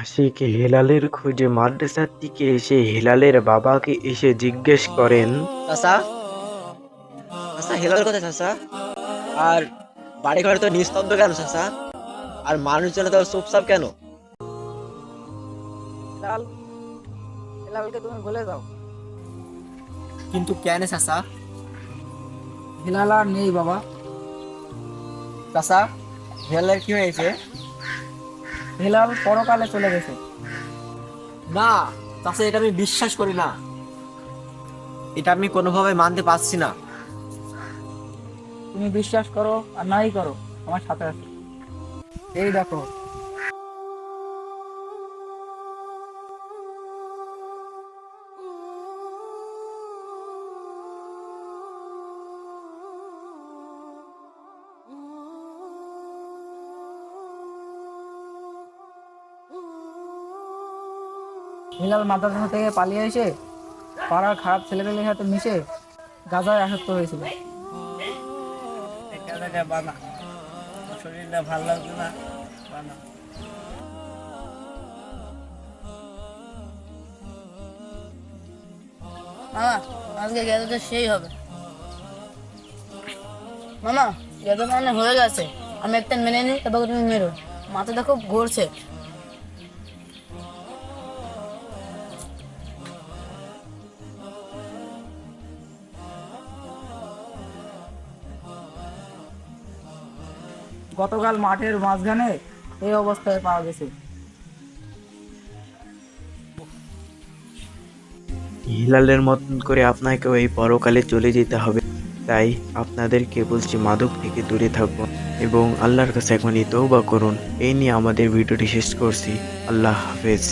আশিক হেলালের খোঁজে মাদ্রাসার দিকে এসে হেলালের বাবাকে এসে জিজ্ঞেস করেন চাচা? চাচা হেলাল কোথায় চাচা? আর বাড়ি ঘরে তো নিস্তব্ধ কেন চাচা? আর মানুষজন তো চুপচাপ কেন? লাল হিলালকে তুমি ভুলে যাও কিন্তু কেন চাচা? হিলাল আর নেই বাবা। চাচা হেলালের কি হয়েছে? হিলাল পরকালে চলে গেছে। না চাচা এটা আমি বিশ্বাস করি না। এটা আমি কোনোভাবে মানতে পারছি না। তুমি বিশ্বাস করো আর নাই করো আমার সাথে আছে। এই দেখো হিলাল মাদ্রাসা থেকে পালিয়ে এসে পাড়ার খারাপ ছেলেপেলের সাথে মিশে গাজায় আসক্ত হয়েছিল। মামা, আজকে মানে হয়ে গেছে। আমি একটা মেনে নিই, তারপর তুমি মেরো। মাথাটা খুব ঘুরছে। গতকাল মাঠের মাঝখানে এই অবস্থায় পাওয়া গেছে। হিলালের মতন করে আপনাকেও এই পরকালে চলে যেতে হবে। তাই আপনাদেরকে বলছি, মাদক থেকে দূরে থাকুন এবং আল্লাহর কাছে এখনই তৌবা করুন। এই নিয়ে আমাদের ভিডিওটি শেষ করছি। আল্লাহ হাফেজ।